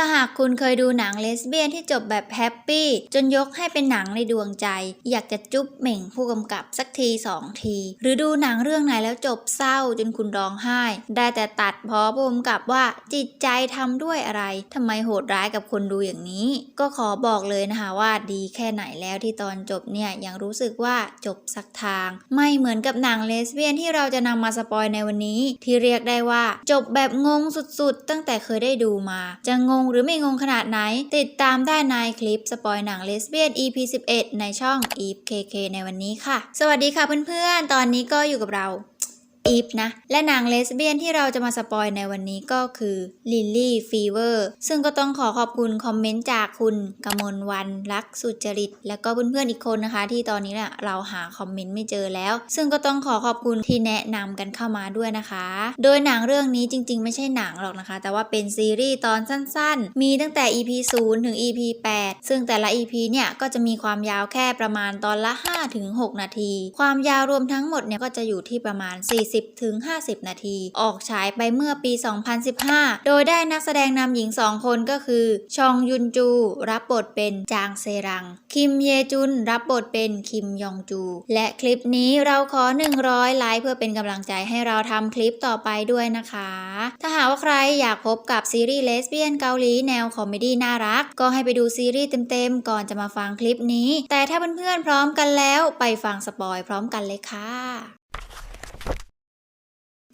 ถ้าหากคุณเคยดูหนังเลสเบี้ยนที่จบแบบแฮปปี้จนยกให้เป็นหนังในดวงใจ อยากจะจุ๊บเหม่งผู้กำกับสักทีสองที หรือดูหนังเรื่องไหนแล้วจบเศร้าจนคุณร้องไห้ ได้แต่ตัดพอผู้กำกับว่าจิตใจทำด้วยอะไรทำไมโหดร้ายกับคนดูอย่างนี้ ก็ขอบอกเลยนะคะว่าดีแค่ไหนแล้วที่ตอนจบเนี่ยยังรู้สึกว่าจบสักทาง ไม่เหมือนกับหนังเลสเบี้ยนที่เราจะนำมาสปอยในวันนี้ ที่เรียกได้ว่า จบแบบงงสุดๆ ตั้งแต่เคยได้ดูมา จะงงหรือไม่งงขนาดไหน ติดตามได้ในคลิปสปอยหนังเลสเบี้ยน EP 11ในช่อง Eve KK ในวันนี้ค่ะ สวัสดีค่ะเพื่อนๆ ตอนนี้ก็อยู่กับเรา อีฟนะ และหนังเลสเบี้ยนที่เราจะมาสปอยในวันนี้ก็คือ Lily Fever ซึ่งก็ต้องขอขอบคุณคอมเมนต์จากคุณกมลวันรักสุจริต แล้วก็เพื่อนๆอีกคนนะคะ ที่ตอนนี้เนี่ยเราหาคอมเมนต์ไม่เจอแล้ว ซึ่งก็ต้องขอขอบคุณที่แนะนำกันเข้ามาด้วยนะคะ โดยหนังเรื่องนี้จริง ๆ ไม่ใช่หนังหรอกนะคะ แต่ว่าเป็นซีรีส์ตอนสั้นๆ มีตั้งแต่ EP 0ถึง EP 8 ซึ่งแต่ละ EP เนี่ยก็จะมีความยาวแค่ประมาณตอนละ5-6 นาที ความยาวรวมทั้งหมดเนี่ยก็จะอยู่ที่ประมาณ 40ถึง50 นาที ออกฉายไปเมื่อปี 2015 โดยได้นักแสดงนำหญิง 2 คนก็คือ ชองยุนจู รับบทเป็นจางเซรัง คิมเยจุน รับบทเป็นคิมยองจู และคลิปนี้เราขอ 100 ไลค์เพื่อเป็นกำลังใจให้เราทำคลิปต่อไปด้วยนะคะ ถ้าหากว่าใครอยากพบกับซีรีส์เลสเบี้ยนเกาหลีแนวคอมเมดี้น่ารัก ก็ให้ไปดูซีรีส์เต็มๆ ก่อนจะมาฟังคลิปนี้ แต่ถ้าเพื่อนๆพร้อมกันแล้วไปฟังสปอยพร้อมกันเลยค่ะ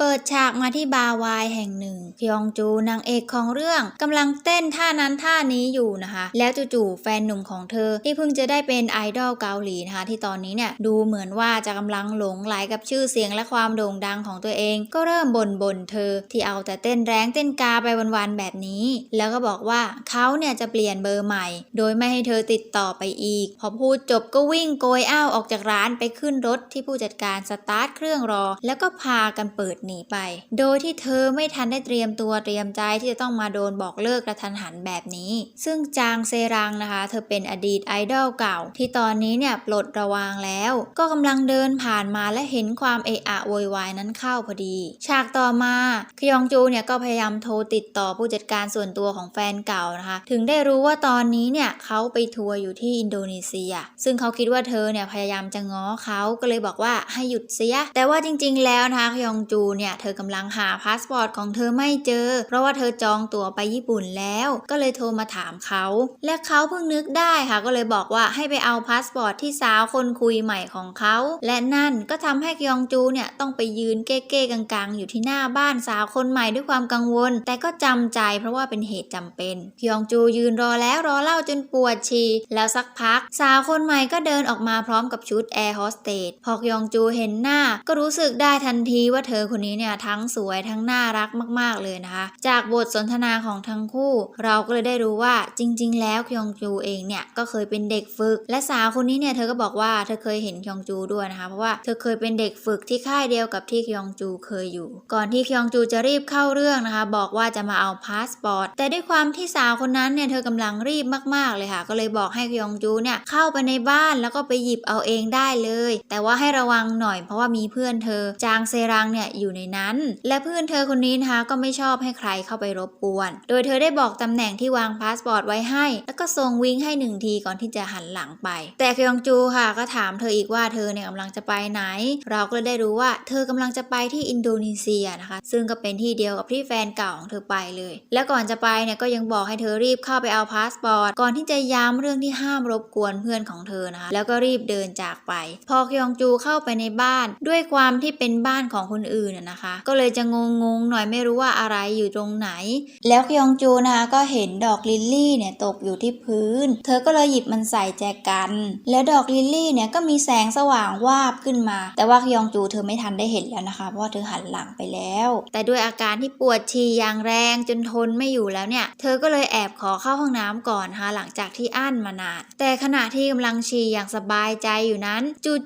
เปิดฉากมาที่บาร์วายแห่งหนึ่งคยองจูนางเอกของเรื่องกำลังเต้นท่านั้นท่านี้อยู่นะคะ แล้วจู่ๆแฟนหนุ่มของเธอที่เพิ่งจะได้เป็นไอดอลเกาหลีนะคะ ที่ตอนนี้เนี่ยดูเหมือนว่าจะกำลังหลงไหลกับชื่อเสียงและความโด่งดังของตัวเอง ก็เริ่มบ่นบ่นๆเธอที่เอาแต่เต้นแรงเต้นกาไปวันๆแบบนี้ แล้วก็บอกว่าเขาเนี่ยจะเปลี่ยนเบอร์ใหม่ โดยไม่ให้เธอติดต่อไปอีก พอพูดจบก็วิ่งโกยอ้าวออกจากร้านไปขึ้นรถที่ผู้จัดการสตาร์ทเครื่องรอ แล้วก็พากันเปิดหนีไป โดยที่เธอไม่ทันได้เตรียมตัวเตรียมใจที่จะต้องมาโดนบอกเลิกกระทันหันแบบนี้ ซึ่งจางเซรังนะคะ เธอเป็นอดีตไอดอลเก่า ที่ตอนนี้เนี่ยปลดระวางแล้ว ก็กำลังเดินผ่านมาและเห็นความเอะอะโวยวายนั้นเข้าพอดี ฉากต่อมาคยองจูเนี่ยก็พยายามโทรติดต่อผู้จัดการส่วนตัวของแฟนเก่านะคะ ถึงได้รู้ว่าตอนนี้เนี่ยเขาไปทัวร์อยู่ที่อินโดนีเซีย ซึ่งเขาคิดว่าเธอเนี่ยพยายามจะง้อเขาก็เลยบอกว่าให้หยุดเสีย แต่ว่าจริง ๆ แล้วนะคะคยองจูเนี่ย เธอกำลังหาพาสปอร์ตของเธอไม่เจอ เพราะว่าเธอจองตั๋วไปญี่ปุ่นแล้ว ก็เลยโทรมาถามเขา และเขาเพิ่งนึกได้ค่ะ ก็เลยบอกว่าให้ไปเอาพาสปอร์ตที่สาวคนคุยใหม่ของเขา และนั่นก็ทำให้ยองจูเนี่ยต้องไปยืนเก้ๆกังๆ อยู่ที่หน้าบ้านสาวคนใหม่ด้วยความกังวล แต่ก็จำใจเพราะว่าเป็นเหตุจำเป็นยองจูยืนรอแล้วรอเล่าจนปวดฉี่แล้วสักพัก สาวคนใหม่ก็เดินออกมาพร้อมกับชุดแอร์โฮสเตสพอคยองจูเห็นหน้า ก็รู้สึกได้ทันทีว่าเธอคนนี้เนี่ยทั้งสวยทั้งน่ารักมาก ๆ เลยนะคะ จากบทสนทนาของทั้งคู่ เราก็เลยได้รู้ว่าจริง ๆ แล้วคยองจูเองเนี่ยก็เคยเป็นเด็กฝึก และสาวคนนี้เนี่ยเธอก็บอกว่าเธอเคยเห็นคยองจูด้วยนะคะ เพราะว่าเธอเคยเป็นเด็กฝึกที่ค่ายเดียวกับที่คยองจูเคยอยู่ ก่อนที่คยองจูจะรีบเข้าเรื่องนะคะ บอกว่าจะมาเอาพาสปอร์ตแต่ด้วยความที่สาวคนนั้นเนี่ยเธอกำลังรีบมากๆเลยค่ะ ก็เลยบอกให้คยองจูเนี่ยเข้าไปในบ้านแล้วก็ไปหยิบเอาเองได้เลย แต่ว่าให้ระวังหน่อยเพราะว่ามีเพื่อนเธอจางเซรังเนี่ยอยู่ในนั้น และเพื่อนเธอคนนี้นะคะก็ไม่ชอบให้ใครเข้าไปรบกวน โดยเธอได้บอกตำแหน่งที่วางพาสปอร์ตไว้ให้ แล้วก็ส่งวิ่งให้หนึ่งทีก่อนที่จะหันหลังไป แต่คยองจูค่ะก็ถามเธออีกว่าเธอเนี่ยกำลังจะไปไหน เราก็ได้รู้ว่าเธอกำลังจะไปที่อินโดนีเซียนะคะ ซึ่งก็เป็นที่เดียวกับที่แฟนเก่าของเธอไปเลย และก่อนจะไปเนี่ยก็ยังบอกให้เธอรีบเข้าไปเอาพาสปอร์ตก่อนที่จะย้ำเรื่องที่ห้ามรบกวนเพื่อนของเธอนะคะ แล้วก็รีบเดินจากไป พอคยองจูเข้าไปในบ้าน ด้วยความที่เป็นบ้านของคนอื่นนะคะ ก็เลยจะงงงหน่อยไม่รู้ว่าอะไรอยู่ตรงไหน แล้วคยองจูนะคะก็เห็นดอกลิลลี่เนี่ยตกอยู่ที่พื้น เธอก็เลยหยิบมันใส่แจกัน แล้วดอกลิลลี่เนี่ยก็มีแสงสว่างวาบขึ้นมา แต่ว่าคยองจูเธอไม่ทันได้เห็นแล้วนะคะ เพราะว่าเธอหันหลังไปแล้ว แต่ด้วยอาการที่ปวดฉี่อย่างแรงจนทนไม่อยู่แล้วเนี่ย เธอก็เลยแอบขอเข้าห้องน้ำก่อนนะคะหลังจากที่อั้นมานาน แต่ขณะที่กำลังฉี่อย่างสบายใจอยู่นั้น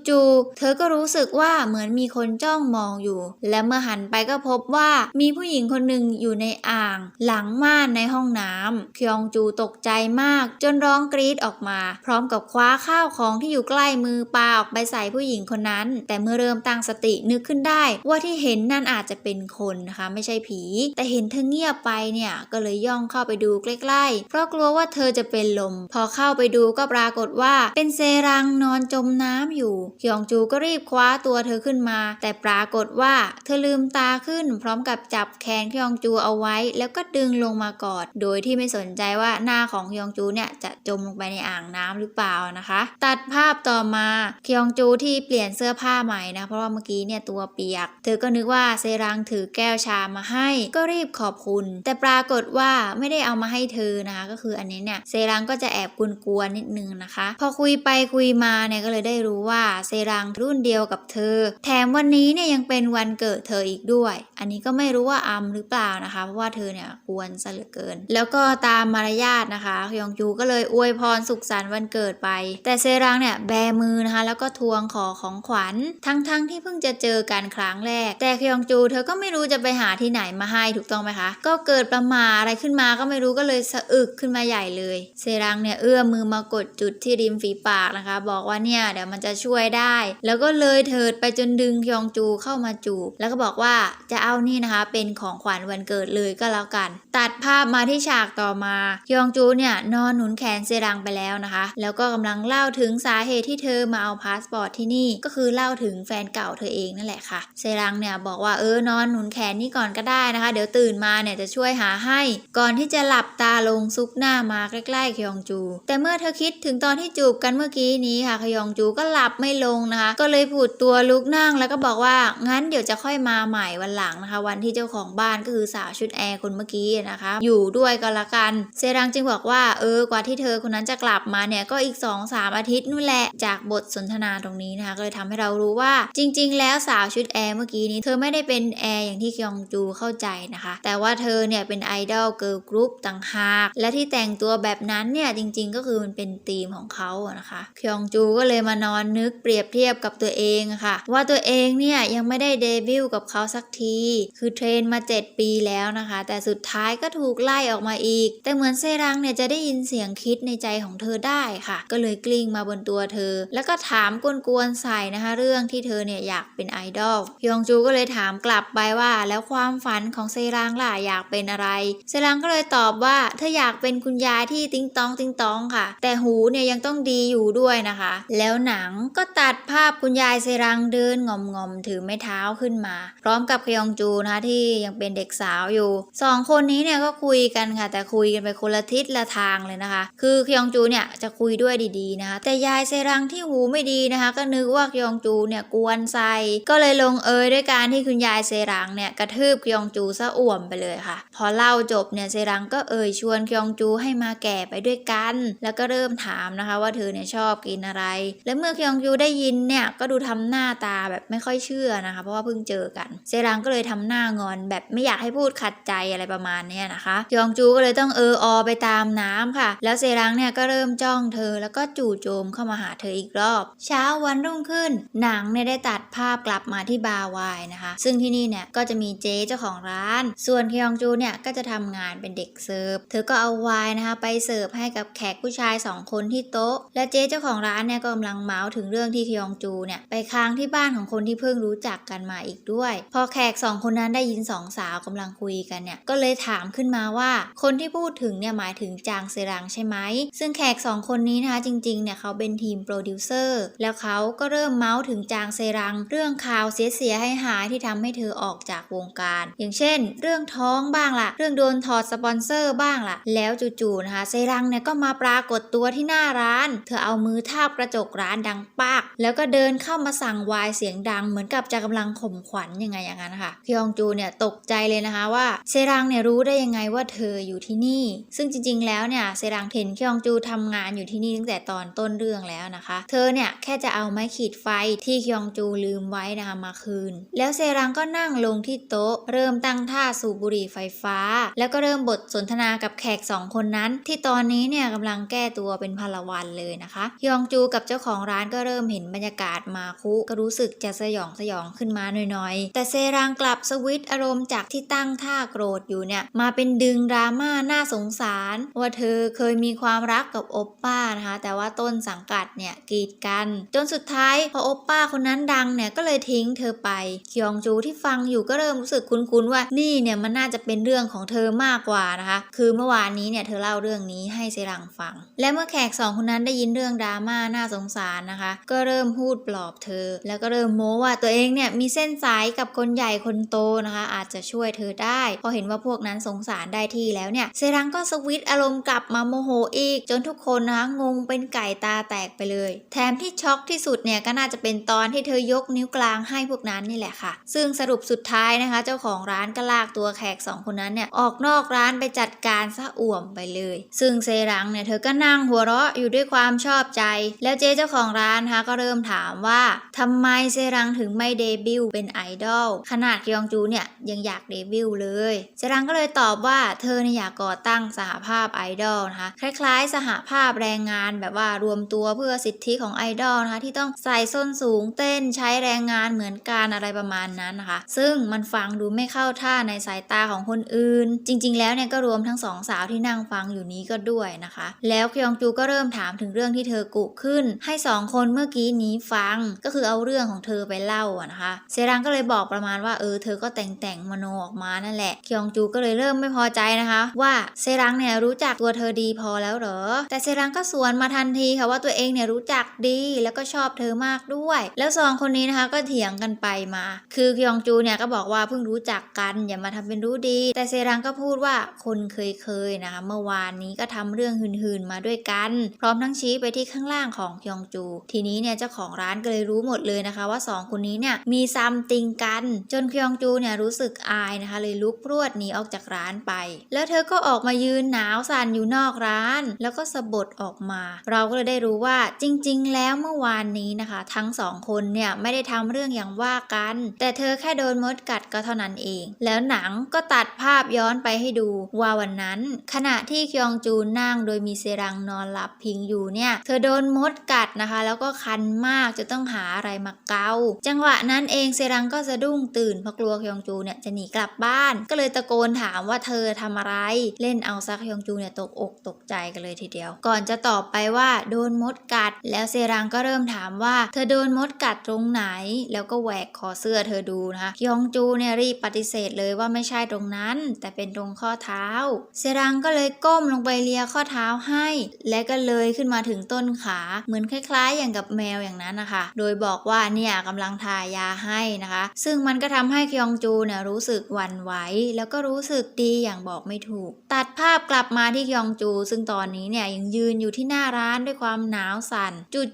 จู่ๆเธอก็รู้สึกว่าเหมือนมีคนจ้องมองอยู่ และเมื่อหันไปก็พบว่ามีผู้หญิงคนหนึ่งอยู่ในอ่าง หลังม่านในห้องน้ำคยองจูตกใจมาก จนร้องกรีดออกมา พร้อมกับคว้าข้าวของที่อยู่ใกล้มือปาออกไปใส่ผู้หญิงคนนั้น แต่เมื่อเริ่มตั้งสตินึกขึ้นได้ ว่าที่เห็นนั่นอาจจะเป็นคนนะคะ ไม่ใช่ผี แต่เห็นเธอเงียบไปเนี่ยก็เลยย่องเข้าไปดูใกล้ๆ เพราะกลัวว่าเธอจะเป็นลม พอเข้าไปดูก็ปรากฏว่าเป็นเซรังนอนจมน้ำอยู่คยองจูก็รีบคว้าตัวเธอขึ้นมา แต่ปรากฏว่าเธอลืมตาขึ้น พร้อมกับจับแขนคยองจูเอาไว้ แล้วก็ดึงลงมากอด โดยที่ไม่สนใจว่าหน้าของคยองจูเนี่ยจะจมลงไปในอ่างน้ำหรือเปล่านะคะ ตัดภาพต่อมาคยองจูที่เปลี่ยนเสื้อผ้าใหม่นะเพราะว่าเมื่อกี้เนี่ยตัวเปียก เธอก็นึกว่าเซรังถือแก้วชามาให้ ก็รีบขอบคุณ แต่ปรากฏว่าไม่ได้เอามาให้เธอนะคะ ก็คืออันนี้เนี่ยเซรังก็จะแอบกวนๆนิดนึงนะคะ พอคุยไปคุยมาเนี่ยก็เลยได้รู้ว่าเซรังรุ่นเดียวกับเธอ แถมวันนี้เนี่ยยังเป็นวันเกิดเธออีกด้วย อันนี้ก็ไม่รู้ว่าอัมหรือเปล่านะคะ เพราะว่าเธอเนี่ยกวนซะเหลือเกิน แล้วก็ตามมารยาทนะคะคยองจูก็เลยอวยพรสุขสันต์วันเกิดไป แต่เซรังเนี่ยแบมือนะคะแล้วก็ทวงขอของขวัญ ทั้งๆที่เพิ่งจะเจอกันครั้งแรก แต่คยองจูเธอก็ไม่รู้จะไปหาที่ไหนมาให้ถูกต้องไหมคะ ก็เกิดประมาอะไรขึ้นมาก็ไม่รู้ก็เลยสะอึกขึ้นมาใหญ่เลย เซรังเนี่ยเอื้อมมือมากดจุดที่ริมฝีปากนะคะ บอกว่าเนี่ยเดี๋ยวมันจะช่วยได้ แล้วก็เลยเถิดไปจนดึงคยองจูเข้ามาจูบแล้วก็บอกว่าจะเอานี่นะคะ เป็นของขวัญวันเกิดเลยก็แล้วกัน ตัดภาพมาที่ฉากต่อมาคยองจูเนี่ยนอนหนุนแขนเซรังไปแล้วนะคะ แล้วก็กำลังเล่าถึงสาเหตุที่เธอมาเอาพาสปอร์ตที่นี่ก็คือเล่าถึงแฟนเก่าเธอเองนั่นแหละค่ะเซรังเนี่ยบอกว่าเออนอนหนุนแขนนี่ก่อนก็ได้นะคะ เดี๋ยวตื่นมาเนี่ยจะช่วยหาให้ ก่อนที่จะหลับตาลงซุกหน้ามาใกล้ๆคยองจู แต่เมื่อเธอคิดถึงตอนที่จูบกันเมื่อกี้นี้ค่ะคยองจูก็หลับไม่ลงนะคะ ก็เลยผุดตัวลุกนั่งแล้วก็บอกว่างั้นเดี๋ยวจะค่อยมาใหม่วันหลังนะคะ วันที่เจ้าของบ้านก็คือสาวชุดแอร์คนเมื่อกี้นะคะ อยู่ด้วยก็แล้วกัน เซรังจึงบอกว่าเออกว่าที่เธอคนนั้นจะกลับมาเนี่ยก็อีก 2 3 อาทิตย์นู่นแหละจากบทสนทนาตรงนี้นะคะก็เลยทำให้เรารู้ว่าจริง ๆ แล้วสาวชุดแอร์เมื่อกี้นี้เธอไม่ได้เป็นแอร์อย่างที่คยองจูเข้าใจนะคะ แต่ว่าเธอเนี่ยเป็นไอดอลเกิร์ลกรุ๊ปต่างหาก และที่แต่งตัวแบบนั้นเนี่ยจริง ๆ ก็คือมันเป็นธีมของเขาอะนะคะคยองจูก็เลยมานอนนึกเปรียบเทียบกับตัวเองะค่ะ ว่าตัวเองเนี่ยยังไม่ได้เดบิวต์กับเขาสักที คือเทรนมา 7 ปีแล้วนะคะ แต่สุดท้ายก็ถูกไล่ออกมาอีก แต่เหมือนเซรังเนี่ยจะได้ยินเสียงคิดในใจของเธอได้ค่ะ ก็เลยกลิ้งมาบนตัวเธอ แล้วก็ถามกวนๆใส่นะคะ เรื่องที่เธอเนี่ยอยากเป็นไอดอลยองจูก็เลยถามกลับไปว่า แล้วความฝันของเซรังล่ะอยากเป็นอะไรเซรังก็เลยตอบว่าเธออยากเป็นคุณยายที่ติ้งตองติ้งตองค่ะ แต่หูเนี่ยยังต้องดีอยู่ด้วยนะคะ แล้วหนังก็ตัดภาพคุณยายเซรังเดินงอมงอมๆถือไม้เท้าขึ้นมาพร้อมกับคยองจูนะคะที่ยังเป็นเด็กสาวอยู่สองคนนี้เนี่ยก็คุยกันค่ะ แต่คุยกันไปคนละทิศละทางเลยนะคะ คือคยองจูเนี่ยจะคุยด้วยดีๆนะคะ แต่ยายเซรังที่หูไม่ดีนะคะ ก็นึกว่าคยองจูเนี่ยกวนใส่ก็เลยลงเอยด้วยการที่คุณยายเซรังเนี่ยกระทืบคยองจูซะอ่วมไปเลยค่ะ พอเล่าจบเนี่ยเซรังก็เอ่ยชวนคยองจูให้มาแก่ไปด้วยกัน แล้วก็เริ่มถามนะคะว่าเธอเนี่ยชอบกินอะไร และเมื่อคยองจูได้ยินเนี่ยก็ดูทำหน้าตาแบบไม่ค่อยเชื่อนะคะ เพราะว่าเพิ่งเจอกัน เซรังก็เลยทำหน้างอนแบบไม่อยากให้พูดขัดใจอะไรประมาณนี้นะคะคยองจูก็เลยต้องเอออไปตามน้ำค่ะ แล้วเซรังเนี่ยก็เริ่มจ้องเธอแล้วก็จู่โจมเข้ามาหาเธออีกรอบ เช้าวันรุ่งขึ้น หนังเนี่ยได้ตัดภาพกลับมาที่บาร์ไวน์นะคะ ซึ่งที่นี่เนี่ยก็จะมีเจ๊เจ้าของร้าน ส่วนคยองจูเนี่ยก็จะทำงานเป็นเด็กเสิร์ฟ เธอก็เอาไวน์นะคะไปเสิร์ฟให้กับแขกผู้ชายสองคนที่โต๊ะ และเจ๊เจ้าของร้านเนี่ยก็กำลังเมาส์ถึงเรื่องที่คยองจูเนี่ยไปค้างที่บ้านของคนที่เพิ่งรู้จักกันมาอีกด้วยพอแขกสองคนนั้นได้ยินสองสาวกำลังคุยกันเนี่ยก็เลยถามขึ้นมาว่าคนที่พูดถึงเนี่ยหมายถึงจางเซรังใช่ไหมซึ่งแขกสองคนนี้นะคะจริงๆเนี่ยเขาเป็นทีมโปรดิวเซอร์แล้วเขาก็เริ่มเมาส์ถึงจางเซรัง เรื่องข่าวเสียๆให้หายที่ทำให้เธอออกจากวงการ อย่างเช่น เรื่องท้องบ้างละเรื่องโดนถอดสปอนเซอร์บ้างละแล้วจู่ๆนะคะเซรังเนี่ยก็มาปรากฏตัวที่หน้าร้าน เธอเอามือทาบกระจกร้านดังปาก แล้วก็เดินเข้ามาสั่งวายเสียงดังเหมือนกับจะกำลังข่มขวัญยังไงอย่างนั้นค่ะคยองจูเนี่ยตกใจเลยนะคะว่าเซรังเนี่ยรู้ได้ยังไงว่าเธออยู่ที่นี่ ซึ่งจริง ๆ แล้วเนี่ยเซรังเห็นคยองจูทำงานอยู่ที่นี่ตั้งแต่ตอนต้นเรื่องแล้วนะคะ เธอเนี่ยแค่จะเอาไม้ขีดไฟที่คยองจูลืมไว้นะคะมาคืน แล้วเซรังก็นั่งลงที่โต๊ะ เริ่มตั้งท่าสูบบุหรี่ไฟฟ้า แล้วก็เริ่มบทสนทนากับแขกสองคนนั้น ที่ตอนนี้เนี่ยกำลังแก้ตัวเป็นพลวันเลยนะคะคยองจูกับเจ้าของร้านก็เริ่มเห็นบรรยากาศมาคุก็รู้สึกจะสยองสยองขึ้นมาหน่อยอย แต่เซรังกลับสวิตอารมณ์จากที่ตั้งท่าโกรธอยู่เนี่ย มาเป็นดึงดราม่าน่าสงสาร ว่าเธอเคยมีความรักกับโอปป้านะคะ แต่ว่าต้นสังกัดเนี่ยกีดกัน จนสุดท้ายพอโอปป้าคนนั้นดังเนี่ยก็เลยทิ้งเธอไปคยองจูที่ฟังอยู่ก็เริ่มรู้สึกคุ้นๆว่านี่เนี่ยมันน่าจะเป็นเรื่องของเธอมากกว่านะคะ คือเมื่อวานนี้เนี่ยเธอเล่าเรื่องนี้ให้เซรังฟัง และเมื่อแขกสองคนนั้นได้ยินเรื่องดราม่าน่าสงสารนะคะ ก็เริ่มพูดปลอบเธอ แล้วก็เริ่มโม้ว่าตัวเองเนี่ยมีเส้นสายกับคนใหญ่คนโตนะคะ อาจจะช่วยเธอได้ พอเห็นว่าพวกนั้นสงสารได้ที่แล้วเนี่ยเซรังก็สวิตอารมณ์กลับมาโมโหอีก จนทุกคนนะคะงงเป็นไก่ตาแตกไปเลย แถมที่ช็อกที่สุดเนี่ยก็น่าจะเป็นตอนที่เธอยกนิ้วกลางให้พวกนั้นนี่แหละค่ะ ซึ่งสรุปสุดท้ายนะคะ เจ้าของร้านก็ลากตัวแขกสองคนนั้นเนี่ยออกนอกร้านไปจัดการซะอ่วมไปเลย ซึ่งเซรังเนี่ยเธอก็นั่งหัวเราะอยู่ด้วยความชอบใจ แล้วเจ๊เจ้าของร้านนะคะก็เริ่มถามว่าทำไมเซรังถึงไม่เดบิวต์เป็นไอดอลขนาดยองจูเนี่ยยังอยากเดบิวต์เลยเซรังก็เลยตอบว่าเธอเนี่ยอยากก่อตั้งสหภาพไอดอลนะคะคล้ายๆ สหภาพแรงงานแบบว่ารวมตัวเพื่อสิทธิของไอดอลนะคะที่ต้องใส่ส้นสูงเต้นใช้แรงงานเหมือนกันอะไรประมาณนั้นนะคะ ซึ่งมันฟังดูไม่เข้าท่าในสายตาของคนอื่น จริง ๆ แล้วเนี่ยก็รวมทั้งสองสาวที่นั่งฟังอยู่นี้ก็ด้วยนะคะ แล้วคยองจูก็เริ่มถามถึงเรื่องที่เธอกุขึ้น ให้สองคนเมื่อกี้นี้ฟังก็คือเอาเรื่องของเธอไปเล่าอะนะคะ เซรังก็เลยบอกประมาณว่าเออเธอก็แต่งแต่งมโนออกมานั่นแหละคยองจูก็เลยเริ่มไม่พอใจนะคะ ว่าเซรังเนี่ยรู้จักตัวเธอดีพอแล้วเหรอ แต่เซรังก็สวนมาทันทีค่ะว่าตัวเองเนี่ยรู้จักดีแล้วก็ชอบเธอมากด้วย แล้วสองคนนี้นะคะก็เถียงกันไปมา คือคยองจูเนี่ยก็บอกว่าเพิ่งรู้จักกันอย่ามาทำเป็นรู้ดี แต่เซรังก็พูดว่าคนเคยๆนะคะเมื่อวานนี้ก็ทำเรื่องหืนๆมาด้วยกัน พร้อมทั้งชี้ไปที่ข้างล่างของคยองจู ทีนี้เนี่ยเจ้าของร้านก็เลยรู้หมดเลยนะคะ ว่าสองคนนี้เนี่ยมีซัมติงกัน จนคยองจูเนี่ยรู้สึกอายนะคะ เลยลุกพรวดหนีออกจากร้านไป แล้วเธอก็ออกมายืนหนาวสั่นอยู่นอกร้าน แล้วก็สะบดออกมา เราก็เลยได้รู้ว่าจริง ๆ แล้วเมื่อวานนี้นะคะ ทั้งสองคนเนี่ยไม่ได้ทำเรื่องอย่างว่ากัน แต่เธอแค่โดนมดกัดก็เท่านั้นเอง แล้วหนังก็ตัดภาพย้อนไปให้ดูว่าวันนั้น ขณะที่คยองจูนั่งโดยมีเซรังนอนหลับพิงอยู่เนี่ย เธอโดนมดกัดนะคะ แล้วก็คันมากจะต้องหาอะไรมาเกาจังหวะนั้นเองเซรังก็็สะดุ้งตื่นเพราะกลัวยองจูเนี่ยจะหนีกลับบ้าน ก็เลยตะโกนถามว่าเธอทำอะไร เล่นเอาซักยองจูเนี่ยตกอกตกใจกันเลยทีเดียว ก่อนจะตอบไปว่าโดนมดกัด แล้วเซรังก็เริ่มถามว่า เธอโดนมดกัดตรงไหน แล้วก็แหวกคอเสื้อเธอดูนะคะยองจูเนี่ยรีบปฏิเสธเลยว่าไม่ใช่ตรงนั้น แต่เป็นตรงข้อเท้า เซรังก็เลยก้มลงไปเลียข้อเท้าให้ และก็เลยขึ้นมาถึงต้นขาเหมือนคล้ายๆ อย่างกับแมวอย่างนั้นนะคะ โดยบอกว่าเนี่ยกำลังทายาให้นะคะซึ่งมันก็ทำให้คยองจูเนี่ยรู้สึกหวั่นไหวแล้วก็รู้สึกดีอย่างบอกไม่ถูก ตัดภาพกลับมาที่คยองจู ซึ่งตอนนี้เนี่ยยังยืนอยู่ที่หน้าร้านด้วยความหนาวสั่น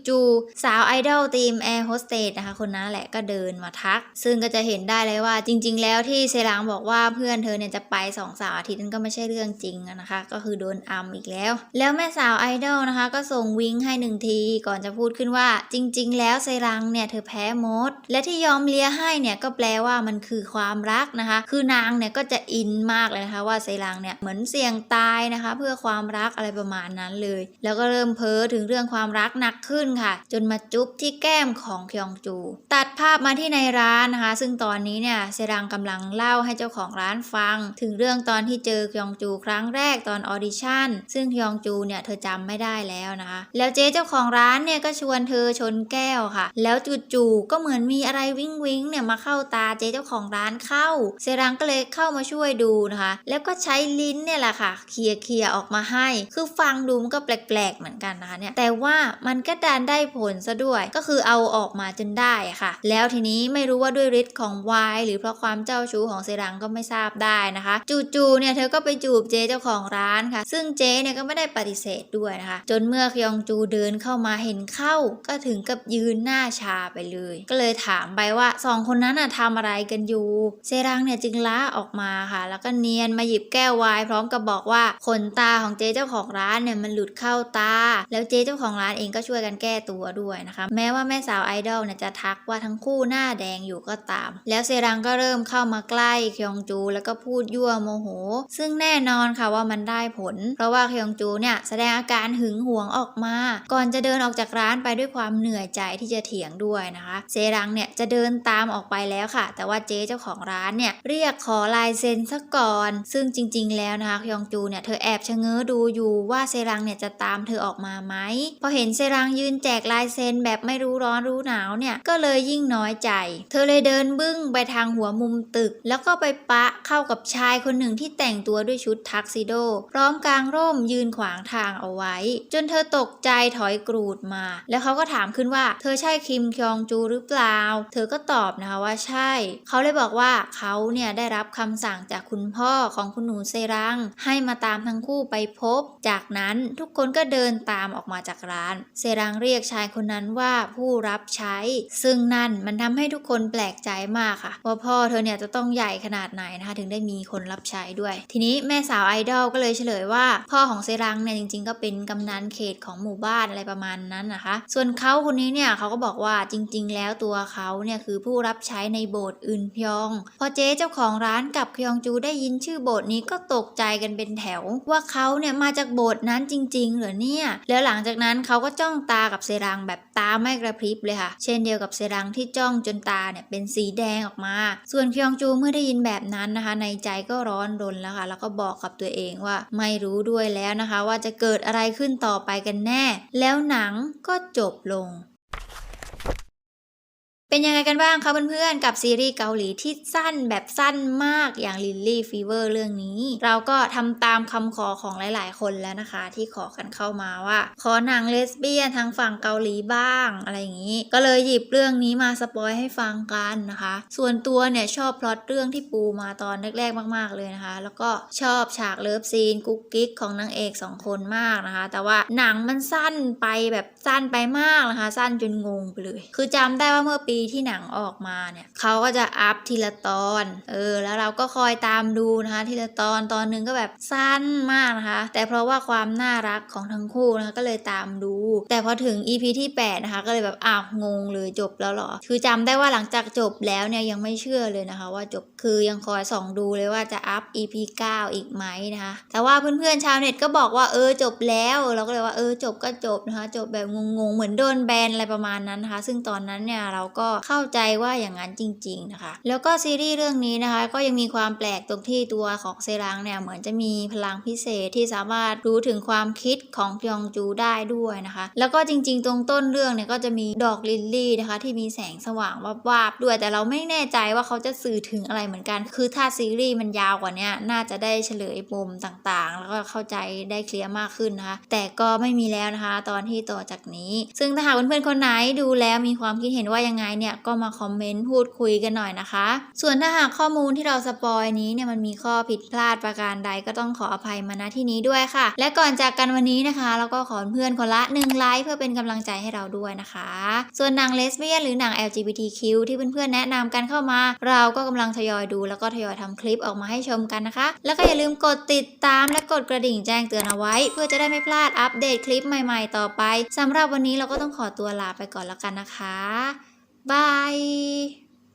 จู่ๆสาวไอดอลทีมแอร์โฮสเตสนะคะคนนั้นแหละก็เดินมาทัก ซึ่งก็จะเห็นได้เลยว่าจริง ๆ แล้วที่เซรังบอกว่าเพื่อนเธอเนี่ยจะไปสองสาวอาทิตย์นั้นก็ไม่ใช่เรื่องจริงนะคะ ก็คือโดนอัมอีกแล้ว แล้วแม่สาวไอดอลนะคะ ก็ส่งวิงให้หนึ่งทีก่อนจะพูดขึ้นว่า จริง ๆ แล้วเซรังเนี่ยเธอแพ้มด และที่ยอมเลียให้เนี่ยก็แปลว่ามันคือความรักนะคะ คือนางเนี่ยก็จะอินมากเลยนะคะว่าเซรังเนี่ยเหมือนเสี่ยงตายนะคะ เพื่อความรักอะไรประมาณนั้นเลย แล้วก็เริ่มเพ้อถึงเรื่องความรักหนักขึ้นค่ะ จนมาจุ๊บที่แก้มของคยองจู ตัดภาพมาที่ในร้านนะคะ ซึ่งตอนนี้เนี่ยเซรังกำลังเล่าให้เจ้าของร้านฟัง ถึงเรื่องตอนที่เจอคยองจูครั้งแรกตอนออดิชั่นซึ่งคยองจูเนี่ยเธอจำไม่ได้แล้วนะคะ แล้วเจ๊เจ้าของร้านเนี่ยก็ชวนเธอชนแก้วค่ะ แล้วจู่ๆก็เหมือนมีอะไรวิ้งวิ้งเนี่ยมาเข้าตาเจ๊เจ้าของร้านเข้า เซรังก็เลยเข้ามาช่วยดูนะคะ แล้วก็ใช้ลิ้นเนี่ยแหละค่ะเคลียเคลียออกมาให้ คือฟังดูมันก็แปลกๆเหมือนกันนะคะเนี่ยแต่ว่ามันก็ดันได้ผลซะด้วย ก็คือเอาออกมาจนได้ค่ะ แล้วทีนี้ไม่รู้ว่าด้วยฤทธิ์ของวน์หรือเพราะความเจ้าชู้ของเซรังก็ไม่ทราบได้นะคะจู่ๆเนี่ยเธอก็ไปจูบเจ๊เจ้าของร้านค่ะ ซึ่งเจ๊เนี่ยก็ไม่ได้ปฏิเสธด้วยนะคะ จนเมื่อคยองจูเดินเข้ามาเห็นเข้า ก็ถึงกับยืนหน้าชาไปเลย ก็เลยถามไปว่าสองคนคนนั้นน่ะทำอะไรกันอยู่ เซรังเนี่ยจึงล้าออกมาค่ะ แล้วก็เนียนมาหยิบแก้วไวน์พร้อมกับบอกว่าขนตาของเจ๊เจ้าของร้านเนี่ยมันหลุดเข้าตา แล้วเจ๊เจ้าของร้านเองก็ช่วยกันแก้ตัวด้วยนะคะ แม้ว่าแม่สาวไอดอลเนี่ยจะทักว่าทั้งคู่หน้าแดงอยู่ก็ตาม แล้วเซรังก็เริ่มเข้ามาใกล้เคียงจู แล้วก็พูดยั่วโมโห ซึ่งแน่นอนค่ะว่ามันได้ผล เพราะว่าเคียงจูเนี่ยแสดงอาการหึงหวงออกมา ก่อนจะเดินออกจากร้านไปด้วยความเหนื่อยใจที่จะเถียงด้วยนะคะ เซรังเนี่ยจะเดินตามออกอกไปแล้วค่ะ แต่ว่าเจ๊เจ้าของร้านเนี่ยเรียกขอลายเซ็นซะก่อน ซึ่งจริง ๆ แล้วนะคะคยองจูเนี่ยเธอแอบชะเง้อดูอยู่ว่าเซรังเนี่ยจะตามเธอออกมาไหมพอเห็นเซรังยืนแจกลายเซ็นแบบไม่รู้ร้อนรู้หนาวเนี่ยก็เลยยิ่งน้อยใจ เธอเลยเดินบึ้งไปทางหัวมุมตึก แล้วก็ไปปะเข้ากับชายคนหนึ่งที่แต่งตัวด้วยชุดทักซิโด พร้อมกลางร่มยืนขวางทางเอาไว้ จนเธอตกใจถอยกรูดมา แล้วเขาก็ถามขึ้นว่า เธอใช่คิมคยองจูหรือเปล่า เธอก็ตอบนะคะว่าใช่ เขาเลยบอกว่าเขาเนี่ยได้รับคำสั่งจากคุณพ่อของคุณหนูเซรัง ให้มาตามทั้งคู่ไปพบ จากนั้นทุกคนก็เดินตามออกมาจากร้าน เซรังเรียกชายคนนั้นว่าผู้รับใช้ ซึ่งนั่นมันทำให้ทุกคนแปลกใจมากค่ะว่าพ่อเธอเนี่ยจะต้องใหญ่ขนาดไหนนะคะถึงได้มีคนรับใช้ด้วย ทีนี้แม่สาวไอดอลก็เลยเฉลยว่า พ่อของเซรังเนี่ยจริง ๆ ก็เป็นกำนันเขตของหมู่บ้านอะไรประมาณนั้นนะคะ ส่วนเขาคนนี้เนี่ยเขาก็บอกว่าจริง ๆ แล้วตัวเขาเนี่ยคือผู้รับใช้ในโบสถ์อึนพยอง พอเจ๊เจ้าของร้านกับคยองจูได้ยินชื่อโบสถ์นี้ก็ตกใจกันเป็นแถว ว่าเขาเนี่ยมาจากโบสถ์นั้นจริง ๆ เหรอเนี่ย แล้วหลังจากนั้นเขาก็จ้องตากับเซรังแบบตาไม่กระพริบเลยค่ะ เช่นเดียวกับเซรังที่จ้องจนตาเนี่ยเป็นสีแดงออกมา ส่วนคยองจูเมื่อได้ยินแบบนั้นนะคะ ในใจก็ร้อนรนแล้วค่ะ แล้วก็บอกกับตัวเองว่าไม่รู้ด้วยแล้วนะคะ ว่าจะเกิดอะไรขึ้นต่อไปกันแน่ แล้วหนังก็จบลง เป็นยังไงกันบ้างคะเพื่อนๆ กับซีรีส์เกาหลีที่สั้นแบบสั้นมากอย่าง Lily Fever เรื่องนี้ เราก็ทำตามคำขอของหลายๆ คนแล้วนะคะ ที่ขอกันเข้ามาว่า ขอหนังเลสเบี้ยนทางฝั่งเกาหลีบ้างอะไรอย่างนี้ ก็เลยหยิบเรื่องนี้มาสปอยให้ฟังกันนะคะ ส่วนตัวเนี่ยชอบพล็อตเรื่องที่ปูมาตอนแรกๆ มาก ๆเลยนะคะ แล้วก็ชอบฉากเลิฟซีนกุ๊กกิ๊กของนางเอกสองคนมากนะคะ แต่ว่าหนังมันสั้นไปแบบสั้นไปมากนะคะ สั้นจนงงไปเลย คือจำได้ว่าเมื่อปีที่หนังออกมาเนี่ยเขาก็จะอัพทีละตอน เออ แล้วเราก็คอยตามดูนะคะ ทีละตอนตอนหนึงก็แบบสั้นมากนะคะ แต่เพราะว่าความน่ารักของทั้งคู่นะคะก็เลยตามดู แต่พอถึง EP ที่ 8 นะคะ ก็เลยแบบอ้าวงงเลยจบแล้วหรอ คือจำได้ว่าหลังจากจบแล้วเนี่ยยังไม่เชื่อเลยนะคะ ว่าจบคือยังคอยส่องดูเลยว่าจะอัพ EP 9 อีกไหมนะคะ แต่ว่าเพื่อนๆชาวเน็ตก็บอกว่าเออจบแล้วเราก็เลยว่าเออจบก็จบนะคะ จบแบบงงๆเหมือนโดนแบนอะไรประมาณนั้นนะคะ ซึ่งตอนนั้นเนี่ยเราก็เข้าใจว่าอย่างนั้นจริง ๆนะคะ แล้วก็ซีรีส์เรื่องนี้นะคะ ก็ยังมีความแปลกตรงที่ตัวของเซรังเนี่ยเหมือนจะมีพลังพิเศษที่สามารถรู้ถึงความคิดของพยองจูได้ด้วยนะคะ แล้วก็จริง ๆ ตรงต้นเรื่องเนี่ยก็จะมีดอกลิลลี่นะคะ ที่มีแสงสว่างวาบๆด้วยแต่เราไม่แน่ใจว่าเขาจะสื่อถึงอะไรเหมือนกัน คือถ้าซีรีส์มันยาวกว่านี้น่าจะได้เฉลยปมต่างๆ แล้วก็เข้าใจได้เคลียร์มากขึ้นนะคะ แต่ก็ไม่มีแล้วนะคะ ตอนที่ต่อจากนี้ ซึ่งถ้าหากเพื่อนๆคนไหนดูแล้วมีความคิดเห็นว่ายังไงเนี่ยก็มาคอมเมนต์พูดคุยกันหน่อยนะคะ ส่วนถ้าหากข้อมูลที่เราสปอยนี้เนี่ยมันมีข้อผิดพลาดประการใดก็ต้องขออภัยมาณที่นี้ด้วยค่ะ และก่อนจากกันวันนี้นะคะเราก็ขอเพื่อนคนละหนึ่งไลค์เพื่อเป็นกำลังใจให้เราด้วยนะคะ ส่วนหนังเลสเบี้ยนหรือหนัง LGBTQ ที่เพื่อนๆแนะนำกันเข้ามา เราก็กำลังทยอยดู แล้วก็ทยอยทำคลิปออกมาให้ชมกันนะคะ แล้วก็อย่าลืมกดติดตามและกดกระดิ่งแจ้งเตือนเอาไว้ เพื่อจะได้ไม่พลาดอัปเดตคลิปใหม่ๆ ต่อไปสำหรับวันนี้เราก็ต้องขอตัวลาไปก่อนแล้วกันนะคะ บาย